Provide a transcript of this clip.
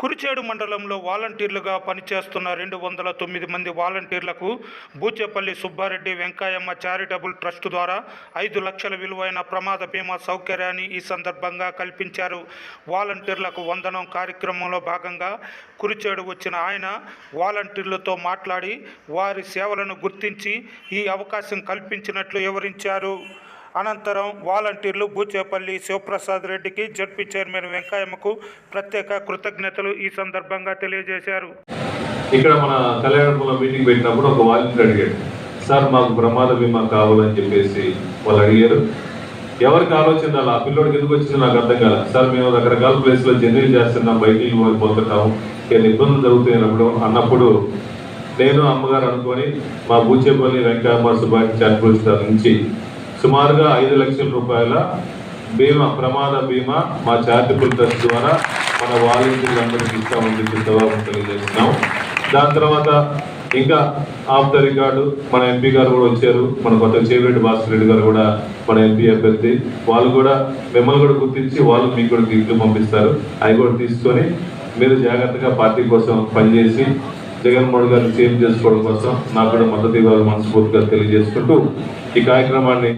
కురిచేడు మండలంలో వాలంటీర్లుగా పనిచేస్తున్న రెండు వందల తొమ్మిది మంది వాలంటీర్లకు బూచేపల్లి సుబ్బారెడ్డి వెంకయ్యమ్మ చారిటబుల్ ట్రస్ట్ ద్వారా ఐదు లక్షల విలువైన ప్రమాద బీమా సౌకర్యాన్ని ఈ సందర్భంగా కల్పించారు. వాలంటీర్లకు వందనం కార్యక్రమంలో భాగంగా కురిచేడు వచ్చిన ఆయన వాలంటీర్లతో మాట్లాడి వారి సేవలను గుర్తించి ఈ అవకాశం కల్పించినట్లు వివరించారు. అనంతరం వాలంటీర్లు బూచేపల్లి శివప్రసాద్ రెడ్డికి జడ్పీ చైర్మన్ వెంకయ్యమ్మకు ప్రత్యేక కృతజ్ఞతలు ఈ సందర్భంగా తెలియజేశారు. ఇక్కడ మన కళ్యాణంలో మీటింగ్ పెట్టినప్పుడు ఒక వాలంటీర్ అడిగాడు సార్ మాకు ప్రమాద బీమా కావాలని చెప్పేసి వాళ్ళు అడిగారు. ఎవరికి ఆలోచన రాలా? ఆ పిల్లోడికి ఎందుకు వచ్చిందో నాకు అర్థం కాల. సార్ మేము రకరకాల ప్లేస్లో జర్నీ చేస్తున్నాం బయటికి పోతుంటాము ఏదైనా ఇబ్బందులు జరుగుతున్నప్పుడు అన్నప్పుడు నేను అమ్మగారు అనుకొని మా బూచేపల్లి వెంకయ్య సుభాష్ చారిటబుల్ నుంచి సుమారుగా ఐదు లక్షల రూపాయల బీమా ప్రమాద బీమా మా చారిటబుల్ ట్రస్ట్ ద్వారా మన వాలంటీర్లందరికీ ఇస్తామని చెప్పి జవాబు తెలియజేస్తున్నాం. దాని తర్వాత ఇంకా ఆఫ్ ద రికార్డు మన ఎంపీ గారు కూడా వచ్చారు. మన కొత్త చేవిరెడ్డి భాస్కర్ రెడ్డి గారు కూడా మన ఎంపీ అభ్యర్థి. వాళ్ళు కూడా మిమ్మల్ని కూడా గుర్తించి వాళ్ళు మీకు కూడా గిఫ్ట్లు పంపిస్తారు. అవి కూడా తీసుకొని మీరు జాగ్రత్తగా పార్టీ కోసం పనిచేసి జగన్మోహన్ గారిని సేవ్ చేసుకోవడం కోసం నాకు కూడా మద్దతు ఇవ్వాలని మనస్ఫూర్తిగా తెలియజేసుకుంటూ ఈ కార్యక్రమాన్ని